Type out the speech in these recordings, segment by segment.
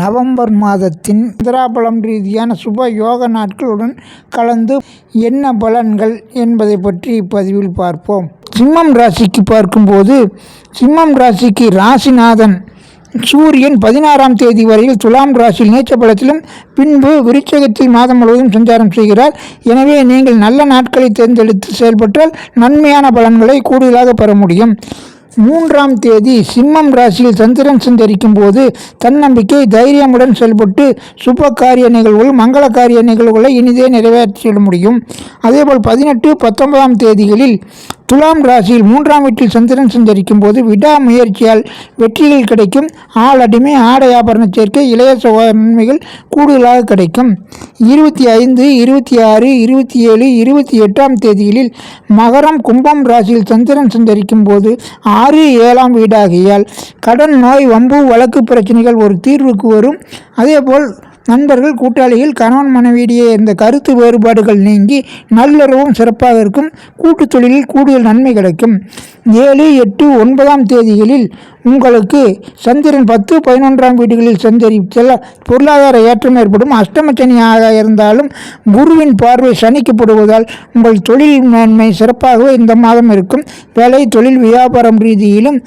November மாதத்தின் இந்திராபலம் ரீதியான சுப யோக நாட்களுடன் கலந்து என்ன பலன்கள் என்பதை பற்றி இப்பதிவில் பார்ப்போம். சிம்மம் ராசிக்கு பார்க்கும்போது சிம்மம் ராசிக்கு ராசிநாதன் சூரியன் பதினாறாம் தேதி வரையில் துலாம் ராசியில் நீச்ச பலத்திலும் பின்பு விருச்சகத்தில் மாதம் முழுவதும் சஞ்சாரம் செய்கிறார். எனவே நீங்கள் நல்ல நாட்களை தேர்ந்தெடுத்து செயல்பட்டால் நன்மையான பலன்களை கூடுதலாக பெற முடியும். மூன்றாம் தேதி சிம்மம் ராசியில் சந்திரன் சந்தரிக்கும் போது தன்னம்பிக்கை தைரியமுடன் செயல்பட்டு சுப காரிய நிகழ்வுகள் மங்கள காரிய நிகழ்வுகளை இனிதே நிறைவேற்றிட முடியும். அதேபோல் பதினெட்டு பத்தொன்பதாம் தேதிகளில் துலாம் ராசியில் மூன்றாம் வீட்டில் சந்திரன் சஞ்சரிக்கும் போது விடாமுயற்சியால் வெற்றிகள் கிடைக்கும். ஆளடிமை ஆடை ஆபரண சேர்க்கை இளைய நன்மைகள் கூடுதலாக கிடைக்கும். இருபத்தி ஐந்து இருபத்தி ஆறு இருபத்தி ஏழு இருபத்தி எட்டாம் தேதிகளில் மகரம் கும்பம் ராசியில் சந்திரன் சஞ்சரிக்கும் போது ஆறு ஏழாம் வீடாகியால் கடன் நோய் வம்பு வழக்கு பிரச்சனைகள் ஒரு தீர்வுக்கு வரும். அதேபோல் நண்பர்கள் கூட்டாளியில் கணவன் மனைவியிடையே இருந்த கருத்து வேறுபாடுகள் நீங்கி நல்லுறவும் சிறப்பாக இருக்கும். கூட்டுத் தொழிலில் கூடுதல் நன்மை கிடைக்கும். ஏழு எட்டு ஒன்பதாம் தேதிகளில் உங்களுக்கு சந்திரன் பத்து பதினொன்றாம் வீடுகளில் சஞ்சரி பொருளாதார ஏற்றம் ஏற்படும். அஷ்டமச்சனியாக இருந்தாலும் குருவின் பார்வை சனிக்கப்படுவதால் உங்கள் தொழில் மேன்மை சிறப்பாகவே இந்த மாதம் இருக்கும். வேலை தொழில் வியாபாரம் ரீதியிலும்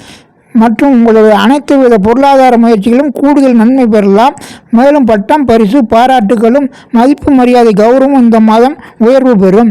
மற்றும் உங்களுடைய அனைத்து வித பொருளாதார முயற்சிகளும் கூடுதல் நன்மை பெறலாம். மேலும் பட்டம் பரிசு பாராட்டுகளும் மதிப்பு மரியாதை கௌரவம் இந்த மாதம் உயர்வு பெறும்.